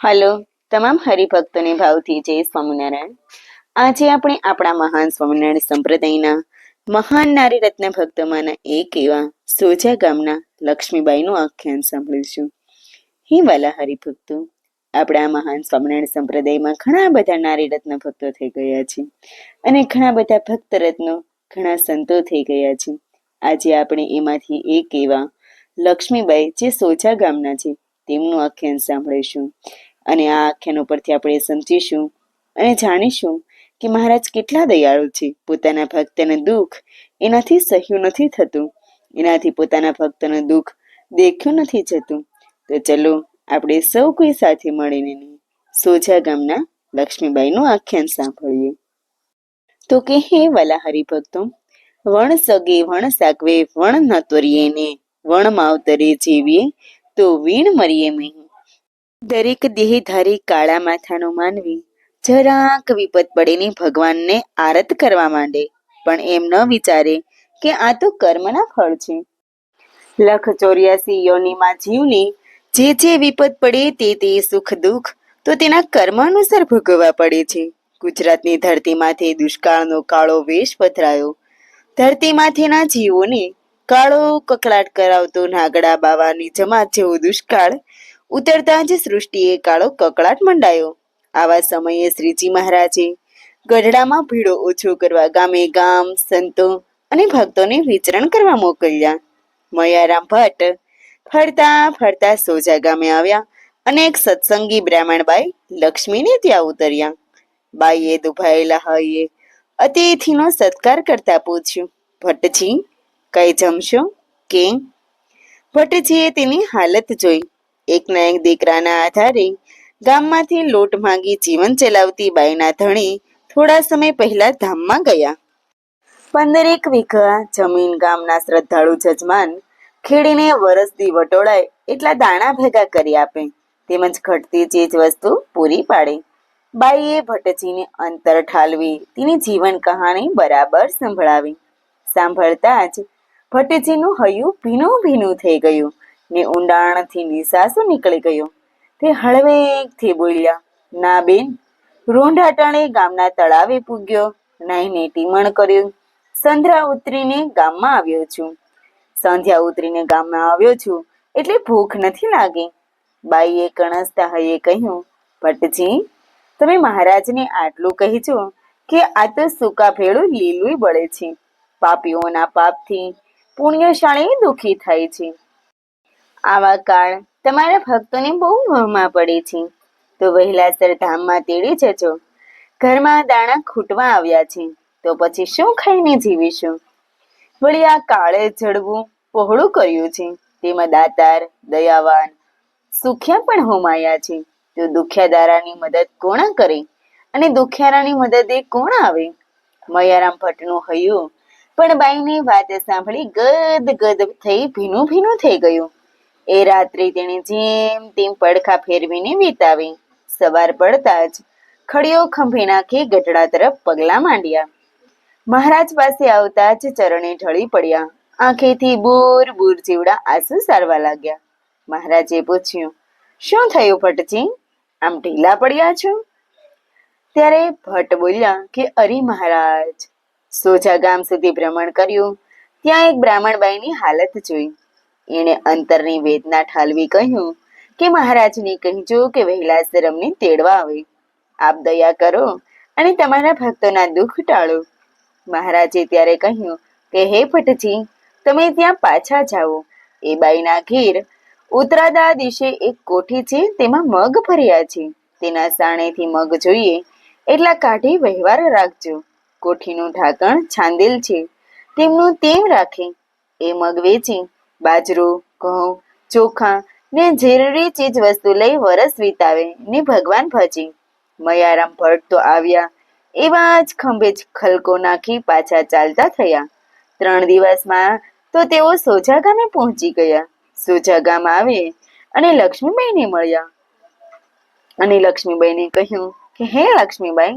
Hello, તમામ હરિભક્તોને ભાવથી જય સ્વામિનારાયણ. આજે આપણે આપણા મહાન સ્વામિનારાયણ સંપ્રદાયના મહાન નારી રત્ન ભક્તોમાંના એક એવા સોજા ગામના લક્ષ્મીબાઈનું આખ્યાન સાંભળીશું. હે વાલા હરિભક્તો, આપણા મહાન સ્વામિનારાયણ સંપ્રદાયમાં ઘણા બધા નારી રત્ન ભક્તો થઈ ગયા છે અને ઘણા બધા ભક્ત રત્નો ઘણા સંતો થઈ ગયા છે. આજે આપણે એમાંથી એક એવા લક્ષ્મીબાઈ જે સોજા ગામના છે, તેમનું આખ્યાન સાંભળીશું. અને આ આખ્યાન ઉપરથી આપણે સમજીશું અને જાણીશું કે મહારાજ કેટલા દયાળુ છે. પોતાના ભક્તને દુઃખ એનાથી સહ્યું નથી થતું. એનાથી પોતાના ભક્તનું દુઃખ દેખ્યું નથી જતું. તો ચલો આપણે સૌ કોઈ સાથે મળીને સોજા ગામના લક્ષ્મીબાઈનું આખ્યાન સાંભળીએ. તો કે હે વાલા હરિભક્તો વણ સગે વણ સાકવે વણ ન તોરીએ ને વણ માવતરે જીવીએ, તો વીણ મરીએ નહીં. દરેક દેહધારી કાળા માથાનો માનવી, જરાક વિપત પડેની ભગવાનને આરત કરવા માંડે. પણ એમ ન વિચારે કે આ તો કર્મના ફળ છે. લખ ચોર્યાસી યોનીમાં જીવની જે જે વિપત પડે તે તે સુખ દુઃખ તો તેના કર્મ અનુસાર ભોગવવા પડે છે. ગુજરાતની ધરતીમાંથી દુષ્કાળનો કાળો વેશ પથરાયો. ધરતીમાંથીના જીવોને કાળો કકળાટ કરાવતો નાગડા બાવાની જમાત જેવો દુષ્કાળ ઉતરતા જ સૃષ્ટિએ કાળો કકળાટ મંડાયો. આવા સમયે શ્રીજી મહારાજે ગઢડામાં ભીડો ઓછો કરવા ગામે ગામ, સંતો અને ભક્તોને વિચરણ કરવા મોકલ્યા. મયારામ ભટ્ટ ફરતા ફરતા સોજા ગામે આવ્યા અને એક સત્સંગી બ્રાહ્મણબાઈ લક્ષ્મીને ત્યાં ઉતર્યા. બાઈએ દુભાયેલા હૈયે અતિથિનો સત્કાર કરતા પૂછ્યું, ભટ્ટજી, કઈ જમશો? કે ભટ્ટજીએ તેની હાલત જોઈ. એકના એક દીકરાના આધારે ગામમાંથી લોટ માંગી જીવન ચલાવતી બાઈના ધણી થોડા સમય પહેલા ધામમાં ગયા. પંદરેક વીઘા જમીન ગામના શ્રદ્ધાળુ જજમાન ખેડીને વરસથી વટોળાય એટલા દાણા ભેગા કરી આપે, તેમજ ઘટતી ચીજ વસ્તુ પૂરી પાડે. બાઈએ ભટ્ટજીને અંતર ઠાલવી, તેની જીવન કહાણી બરાબર સંભળાવી. સાંભળતા જ ભટ્ટજીનું હૈયું ભીનું ભીનું થઈ ગયું. ને ઊંડાણથી નિસાસો નીકળી ગયો. તે હળવેકથી બોલ્યા, ના બેન. રોંઢાટાણે ગામના તળાવે પૂગ્યો, નાઈને ટીમણ કર્યું. સંધ્યા ઉતરીને ગામમાં આવ્યો છું. સંધ્યા ઉતરીને ગામમાં આવ્યો છું એટલે ભૂખ નથી લાગી. બાઈએ કણસતા હૈયે કહ્યું, ભટ્ટજી, તમે મહારાજને આટલું કહેજો કે આ તો સૂકા ભેળું લીલું બળે છે. પાપીઓના પાપથી પુણ્યશાળી દુઃખી થાય છે. આવા કાળ તમારા ભક્તોને બહુ મોહમાં પડે છે. તો વહેલાસર ધામમાં તેડી જજો. ઘરમાં દાણા ખૂટવા આવ્યા છે. તો પછી શું ખાઈને જીવીશું? વળી આ કાળે જડવું પહોળું કર્યું છે. તેમાં દાતાર, દયાવાન, સુખ્યા પણ હોમાયા છે. તો દુખ્યાદારાની મદદ કોણ કરે? અને દુખ્યારાની મદદે કોણ આવે? મયારામ ભટ્ટનું હયું. પણ બાઈની વાત સાંભળી ગદ ગદ થઈ ભીનું ભીનું થઈ ગયું. એ રાત્રે તેણે જેમ તેમ પડખા ફેરવીને વિતાવી. સવાર પડતા જ ખડીઓ ખંભી નાખી ગઢડા તરફ પગલા માંડ્યા. મહારાજ પાસે આવતા જ ચરણે ઢળી પડ્યા. આંખેથી બૂર બૂર જીવડા આંસુ સારવા લાગ્યા. મહારાજે પૂછ્યું, શું થયું ભટ્ટજી? આમ ઢીલા પડ્યા છો? ત્યારે ભટ્ટ બોલ્યા કે, અરે મહારાજ, સોજા ગામ સુધી ભ્રમણ કર્યું. ત્યાં એક બ્રાહ્મણબાઈની હાલત જોઈ. એણે અંતરની વેદના ઠાલવી કહ્યું કે મહારાજને કહેજો કે વહેલાસર અમને તેડવા આવે. આપ દયા કરો અને તમારા ભક્તોના દુઃખ ટાળો. મહારાજે ત્યારે કહ્યું કે હે ભટ્ટજી, તમે ત્યાં પાછા જાઓ. એ બાઈના ઘેર ઉતરાદા દિશે એક કોઠી છે તેમાં મગ ભર્યા છે. તેના સાણેથી મગ જોઈએ એટલા કાઢી વહેવાર રાખજો. કોઠીનું ઢાંકણ છાંદેલ છે. તેમનું તેમ રાખે. એ મગ વેચી. બાજરો, ઘઉં, ચોખા ને જરૂરી ચીજ વસ્તુ લઈ વરસ વિતાવે ને ભગવાન ભજી. મયારામ ભટ્ટ તો આવ્યા. એવા જ ખંભે જ ખલકો નાખી પાછા ચાલતા થયા. ત્રણ દિવસમાં તો તેઓ સોજા ગામે પહોંચી ગયા. સોજા ગામ આવે અને લક્ષ્મીબાઈને મળ્યા. અને લક્ષ્મીબાઈને કહ્યું કે, હે લક્ષ્મીબાઈ,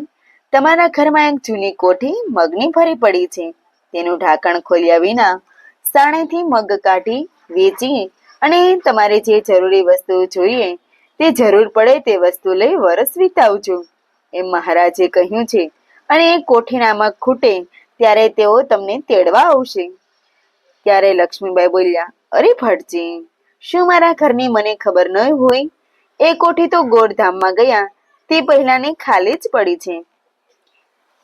તમારા ઘરમાં એક જૂની કોઠી મગની ભરી પડી છે. તેનું ઢાંકણ ખોલ્યા વિના સાણેથી મગ કાઢી, વેચી અને તમારે જે જરૂરી વસ્તુ જોઈએ તે જરૂર પડે તે વસ્તુ લઈ વરસ વિતાવજો. એમ મહારાજે કહ્યું છે અને એ કોઠીનામાં ખૂટે ત્યારે તેઓ તમને તેડવા આવશે. ત્યારે લક્ષ્મીબાઈ બોલ્યા, અરે ભટજી, શું મારા ઘરની મને ખબર ન હોય? એ કોઠી તો ગોળધામમાં ગયા, તે પહેલાની ખાલી જ પડી છે.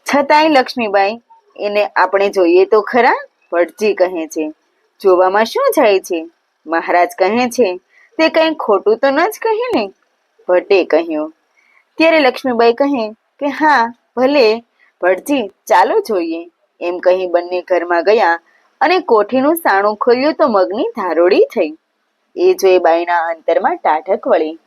છતાંય લક્ષ્મીબાઈ, એને આપણે જોઈએ તો ખરા? ભટજી કહે છે. જોવામાં શું જાય છે? મહારાજ કહે છે, તે કંઈ ખોટું તો ન જ કહે ને? ભટ્ટે કહ્યું. ત્યારે લક્ષ્મીબાઈ કહે કે હા, ભલે ભટજી ચાલો જોઈએ. એમ કહી બંને ઘરમાં ગયા અને કોઠીનું સાણું ખોલ્યું તો મગની ધારોડી થઈ. એ જોઈ બાઈના અંતરમાં ટાઢક વળી.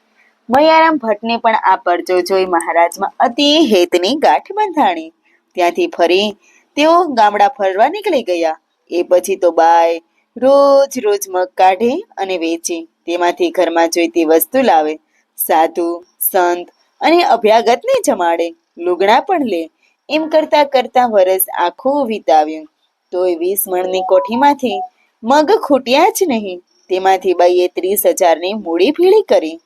મયારામ ભટ્ટને પણ આ પરજો જોઈ મહારાજમાં અતિ હેતની ગાંઠ બંધાણી. ત્યાંથી ફરી તેઓ ગામડા ફરવા નીકળી ગયા. એ પછી તો બાય રોજ રોજ મગ કાઢે અને વેચે. તેમાંથી ઘરમાં જોઈતી વસ્તુ લાવે. સાધુ, સંત અને અભ્યાગતને જમાડે. લુગડા પણ લે. એમ કરતા કરતા વરસ આખું વિતાવ્યું. તોય વીસ મણની કોઠીમાંથી મગ ખૂટ્યા જ નહીં. તેમાંથી બાઈએ ત્રીસ હજારની મૂડી ભીડી કરી.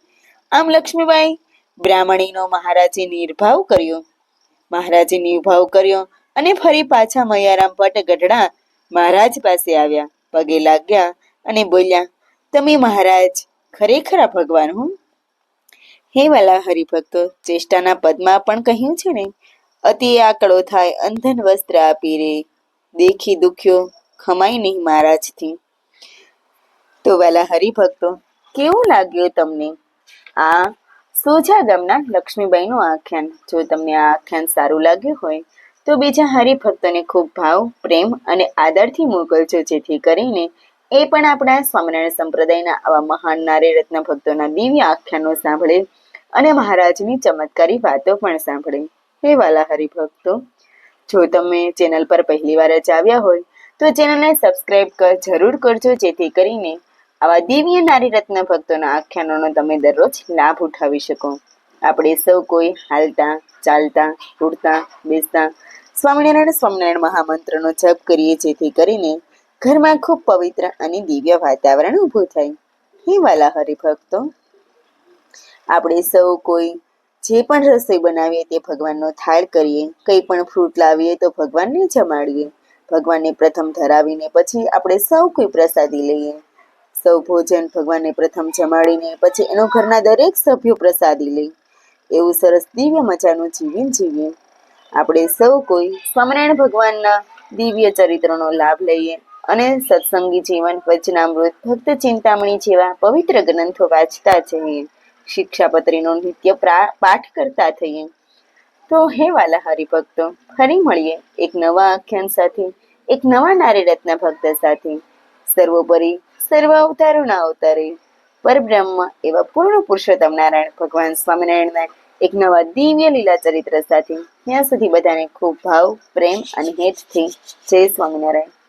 આમ લક્ષ્મીબાઈ બ્રાહ્મણીનો મહારાજે નિર્ભાવ કર્યો. મહારાજે નિર્ભાવ કર્યો અને ફરી પાછા મયારામ ભટ્ટ ગઢડા મહારાજ પાસે આવ્યા. પગે લાગ્યા અને બોલ્યા, તમે મહારાજ, ખરેખરા ભગવાન હું? હે વાલા હરિભક્તો, ચેષ્ટાના પદમાં પણ કહ્યું છે ને, અતિ આકડો થાય અંધન વસ્ત્ર આપી રે. દેખી દુખ્યો ખમાય નહીં મહારાજથી. તો વાલા હરિભક્તો, કેવું લાગ્યું તમને? આ સોજા ગામના લક્ષ્મીબાઈનું આખ્યાન. જો તમને આ આખ્યાન સારું લાગ્યું હોય તો બીજા હરિભક્તોને ખૂબ ભાવ, પ્રેમ અને આદરથી મોકલજો, જેથી કરીને એ પણ આપણા સ્વામિનારાયણ સંપ્રદાયના આવા મહાન રત્ન ભક્તોના દિવ્ય આખ્યાનો સાંભળે અને મહારાજની ચમત્કારી વાતો પણ સાંભળે. હે વાલા હરિભક્તો, જો તમે ચેનલ પર પહેલી વાર જ આવ્યા હોય, તો ચેનલને સબસ્ક્રાઇબ કર, જરૂર કરજો, જેથી કરીને આવા દિવ્ય નારી રત્ન ભક્તોના આખ્યાનોનો તમે દરરોજ લાભ ઉઠાવી શકો. આપણે સૌ કોઈ હાલતા, ચાલતા, ઉડતા, બેસતા સ્વામિનારાયણ સ્વામિનારાયણ મહામંત્રનો જપ કરીએ, જેથી કરીને ઘરમાં ખૂબ પવિત્ર અને દિવ્ય વાતાવરણ ઊભું થાય. હે વાલા હરિભક્તો આપણે સૌ કોઈ જે પણ રસોઈ બનાવીએ તે ભગવાનનો થાળ કરીએ, કંઈ પણ ફ્રૂટ લાવીએ તો ભગવાનને જમાડીએ. ભગવાનને પ્રથમ ધરાવીને પછી આપણે સૌ કોઈ પ્રસાદી લઈએ. સૌ ભોજન ભગવાનને પ્રથમ જમાડીને પછી એનો ઘરના દરેક સભ્યો પ્રસાદી લે. એવું સરસ દિવ્ય મજાનું જીવન જીવીએ. આપણે સૌ કોઈ સ્વામિનારાયણ ભગવાનના દિવ્ય ચરિત્રનો લાભ લઈએ અને સત્સંગી જીવન વચનામૃત ભક્ત ચિંતામણી જેવા પવિત્ર ગ્રંથો વાંચતા જઈએ. શિક્ષાપત્રીનો નિત્ય પાઠ કરતા થઈએ. તો હે વાલા હરિભક્તો ફરી મળીએ એક નવા આખ્યાન સાથે, એક નવા નારી રત્ન ભક્ત સાથે. સર્વોપરી, સર્વ અવતારોના અવતારે, પરબ્રહ્મ એવા પૂર્ણ પુરુષોત્તમ નારાયણ ભગવાન સ્વામિનારાયણના એક નવા દિવ્ય લીલા ચરિત્ર સાથે. ત્યાં સુધી બધાને ખૂબ ભાવ, પ્રેમ અને હેતથી જય સ્વામિનારાયણ.